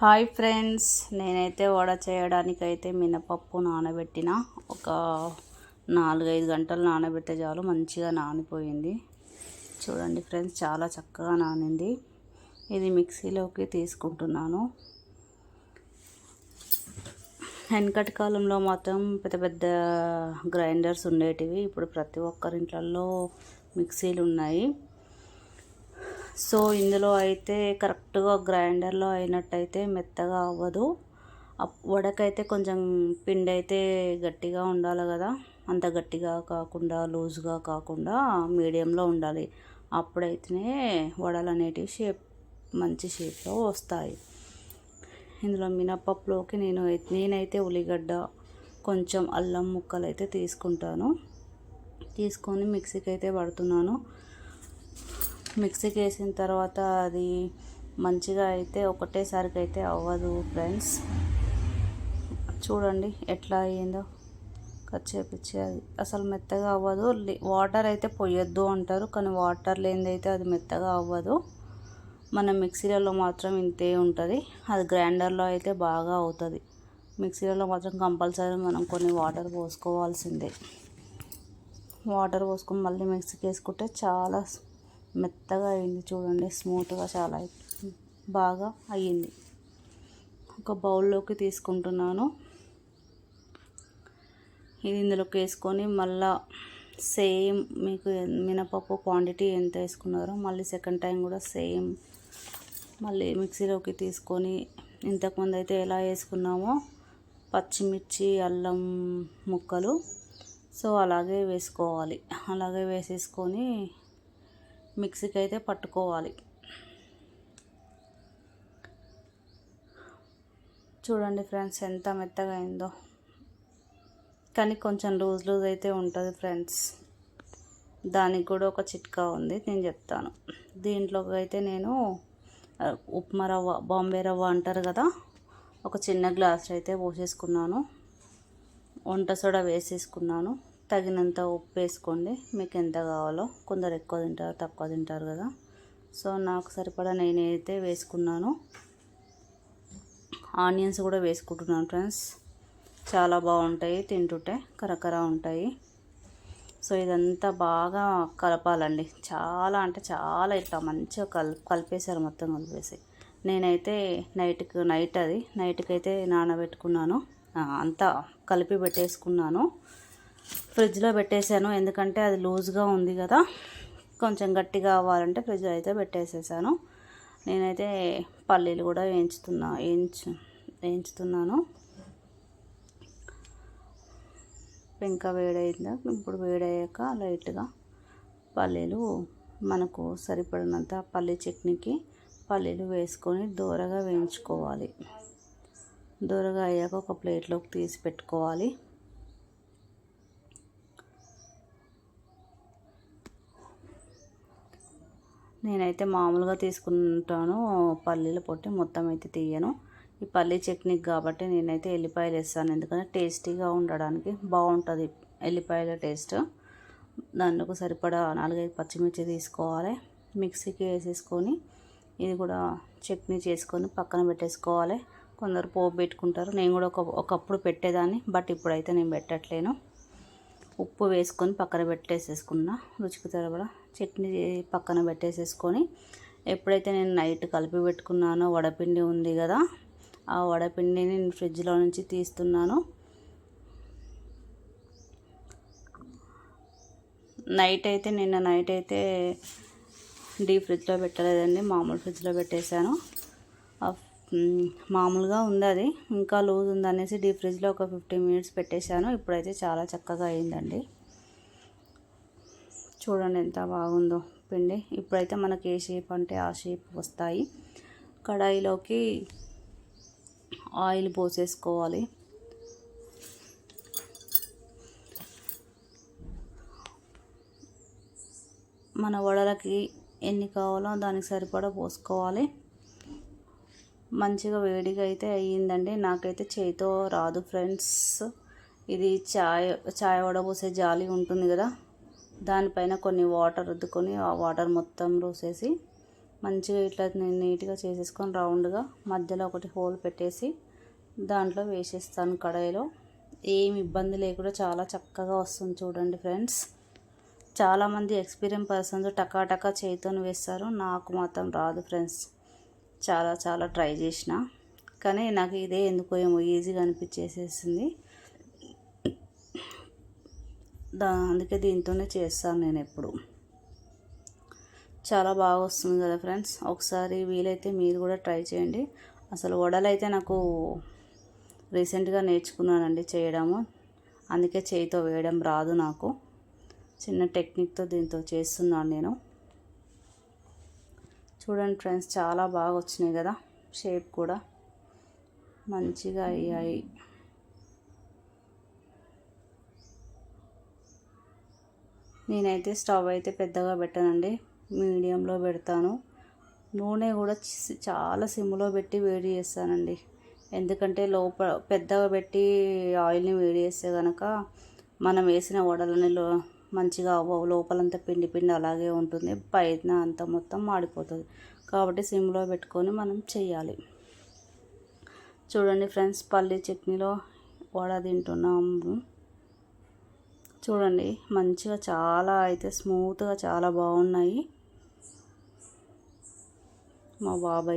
Hi friends నేనైతే వడ చేయడానికి అయితే మినపప్పు నానబెట్టిన. ఒక నాలుగైదు గంటలు నానబెట్టే చాలు మంచిగా నానిపోయింది. చూడండి ఫ్రెండ్స్ చాలా చక్కగా నానింది. ఇది మిక్సీలోకి తీసుకుంటున్నాను. వెనకటి కాలంలో మాత్రం పెద్ద పెద్ద గ్రైండర్స్ ఉండేటివి. ఇప్పుడు ప్రతి ఒక్కరింట్లల్లో మిక్సీలు ఉన్నాయి సో ఇందులో అయితే కరెక్ట్గా గ్రైండర్లో అయినట్టయితే మెత్తగా అవ్వదు. అప్- వడకైతే కొంచెం పిండి అయితే గట్టిగా ఉండాలి కదా. అంత గట్టిగా కాకుండా లూజ్గా కాకుండా మీడియంలో ఉండాలి. అప్పుడైతేనే వడలు అనేటివి షేప్ మంచి షేప్లో వస్తాయి. ఇందులో మినపప్పులోకి నేను నేనైతే ఉల్లిగడ్డ కొంచెం అల్లం ముక్కలు అయితే తీసుకుంటాను. తీసుకొని మిక్సీకి అయితే పడుతున్నాను. మిక్సీకి వేసిన తర్వాత అది మంచిగా అయితే ఒకటేసారికి అయితే అవ్వదు ఫ్రెండ్స్. చూడండి ఎట్లా అయ్యిందో. కచ్చేపిచ్చి అది అసలు మెత్తగా అవ్వదు. లే- వాటర్ అయితే పొయ్యొద్దు అంటారు కానీ వాటర్ లేనిది అయితే అది మెత్తగా అవ్వదు. మన మిక్సీలలో మాత్రం ఇంతే ఉంటుంది. అది గ్రైండర్లో అయితే బాగా అవుతుంది. మిక్సీలలో మాత్రం కంపల్సరీ మనం కొన్ని వాటర్ పోసుకోవాల్సిందే. వాటర్ పోసుకొని మళ్ళీ మిక్సీకి వేసుకుంటే చాలా మెత్తగా అయింది చూడండి స్మూత్గా చాలా బాగా అయ్యింది. ఒక బౌల్లోకి తీసుకుంటున్నాను. ఇది ఇందులోకి వేసుకొని మళ్ళా సేమ్ మీకు మినపప్పు క్వాంటిటీ ఎంత వేసుకున్నారో మళ్ళీ సెకండ్ టైం కూడా సేమ్ మళ్ళీ మిక్సీలోకి తీసుకొని ఇంతకుముందు అయితే ఎలా వేసుకున్నామో పచ్చిమిర్చి అల్లం ముక్కలు. సో అలాగే వేసుకోవాలి. అలాగే వేసేసుకొని మిక్సీకి అయితే పట్టుకోవాలి. చూడండి ఫ్రెండ్స్ ఎంత మెత్తగా అయిందో. కానీ కొంచెం లూజ్ లూజ్ అయితే ఉంటుంది ఫ్రెండ్స్. దానికి కూడా ఒక చిట్కా ఉంది నేను చెప్తాను. దీంట్లోకి అయితే నేను ఉప్మా రవ్వ బాంబే రవ్వ అంటారు కదా ఒక చిన్న గ్లాస్ అయితే పోసేసుకున్నాను. వంట సోడా వేసేసుకున్నాను. తగినంత ఉప్పు వేసుకోండి మీకు ఎంత కావాలో కొందరు ఎక్కువ తింటారు తక్కువ తింటారు కదా. సో నాకు సరిపడా నేనైతే వేసుకున్నాను. ఆనియన్స్ కూడా వేసుకుంటున్నాను ఫ్రెండ్స్. చాలా బాగుంటాయి తింటుంటే కరకర ఉంటాయి. సో ఇదంతా బాగా కలపాలండి. చాలా అంటే చాలా ఇట్లా మంచిగా కల్ కలిపేశారు మొత్తం కలిపేసి. నేనైతే నైట్కి నైట్ అది నైట్కి అయితే నానబెట్టుకున్నాను అంతా కలిపి పెట్టేసుకున్నాను. ఫ్రిడ్జ్లో పెట్టేశాను. ఎందుకంటే అది లూజ్గా ఉంది కదా. కొంచెం గట్టిగా అవ్వాలంటే ఫ్రిడ్జ్లో అయితే పెట్టేసేసాను. నేనైతే పల్లీలు కూడా వేయించుతున్నా వేయించు వేయించుతున్నాను. ఇంకా వేడైందా? ఇప్పుడు వేడయ్యాక లైట్గా పల్లీలు మనకు సరిపడినంత పల్లీ చట్నీకి పల్లీలు వేసుకొని దూరగా వేయించుకోవాలి. దూరగా అయ్యాక ఒక ప్లేట్లోకి తీసి పెట్టుకోవాలి. నేనైతే మామూలుగా తీసుకుంటాను. పల్లీల పొట్టి మొత్తం అయితే తీయను. ఈ పల్లీ చట్నీకి కాబట్టి నేనైతే ఎల్లిపాయలు వేస్తాను. ఎందుకంటే టేస్టీగా ఉండడానికి బాగుంటుంది ఎల్లిపాయల టేస్ట్. దాంట్లో సరిపడా నాలుగైదు పచ్చిమిర్చి తీసుకోవాలి. మిక్సీకి వేసేసుకొని ఇది కూడా చట్నీ చేసుకొని పక్కన పెట్టేసుకోవాలి. కొందరు పోపు పెట్టుకుంటారు. నేను కూడా ఒక ఒకప్పుడు పెట్టేదాన్ని బట్ ఇప్పుడైతే నేను పెట్టట్లేను. ఉప్పు వేసుకొని పక్కన పెట్టేసేసుకున్నా. రుచికి తరబడ చట్నీ పక్కన పెట్టేసేసుకొని ఎప్పుడైతే నేను నైట్ కలిపి పెట్టుకున్నానో వడపిండి ఉంది కదా ఆ వడపిండిని నేను ఫ్రిడ్జ్లో నుంచి తీస్తున్నాను. నైట్ అయితే నిన్న నైట్ అయితే డీప్ ఫ్రిడ్జ్లో పెట్టలేదండి మామూలు ఫ్రిడ్జ్లో పెట్టేశాను. మామూలుగా ఉంది అది ఇంకా లూజ్ ఉందనేసి డీప్ ఫ్రిడ్జ్లో ఒక ఫిఫ్టీన్ మినిట్స్ పెట్టేశాను. ఇప్పుడైతే చాలా చక్కగా అయిందండి. చూడండి ఎంత బాగుందో పిండి. ఇప్పుడైతే మనకి ఏ షేప్ అంటే ఆ షేప్ వస్తాయి. కడాయిలోకి ఆయిల్ పోసేసుకోవాలి. మన వడలకి ఎన్ని కావాలో దానికి సరిపడా పోసుకోవాలి. మంచిగా వేడిగా అయితే అయ్యిందండి. నాకైతే చేయితో రాదు ఫ్రెండ్స్. ఇది చాయ్ చాయ్ వడబోసే జాలి ఉంటుంది కదా. దానిపైన కొన్ని వాటర్ రుద్దుకొని ఆ వాటర్ మొత్తం రోసేసి మంచిగా ఇట్లా నేను నీట్గా చేసేసుకొని రౌండ్గా మధ్యలో ఒకటి హోల్ పెట్టేసి దాంట్లో వేసేస్తాను కడాయిలో. ఏం ఇబ్బంది లేకుండా చాలా చక్కగా వస్తుంది చూడండి ఫ్రెండ్స్. చాలామంది ఎక్స్పీరియన్స్ పర్సన్స్ టకాటకా టకా చేతితో వేస్తారు. నాకు మాత్రం రాదు ఫ్రెండ్స్. చాలా చాలా ట్రై చేసిన. కానీ నాకు ఇదే ఎందుకో ఏమో ఈజీగా అనిపించేసేసింది. దా అందుకే దీంతోనే చేస్తాను నేను ఎప్పుడు. చాలా బాగా వస్తుంది కదా ఫ్రెండ్స్. ఒకసారి వీలైతే మీరు కూడా ట్రై చేయండి. అసలు వడలు అయితే నాకు రీసెంట్గా నేర్చుకున్నానండి చేయడము. అందుకే చేయితో వేయడం రాదు నాకు. చిన్న టెక్నిక్తో దీంతో చేస్తున్నాను నేను. చూడండి ఫ్రెండ్స్ చాలా బాగా వచ్చినాయి కదా షేప్ కూడా. మంచిగా అయ్యాయి. నేనైతే స్టవ్ అయితే పెద్దగా పెట్టానండి. మీడియంలో పెడతాను. నూనె కూడా చాలా సిమ్లో పెట్టి వేడి చేస్తానండి. ఎందుకంటే లోపల పెద్దగా పెట్టి ఆయిల్ని వేడి చేస్తే కనుక మనం వేసిన వడలని లో మంచిగా అవ్వవు. లోపలంతా పిండి పిండి అలాగే ఉంటుంది. పైన అంతా మొత్తం మాడిపోతుంది. కాబట్టి సిమ్లో పెట్టుకొని మనం చేయాలి చూడండి ఫ్రెండ్స్ పల్లి చట్నీలో వడ తింటున్నాము. చూడండి. మంచిగా చాలా అయితే స్మూత్గా చాలా బాగున్నాయి. మా బాబాయ్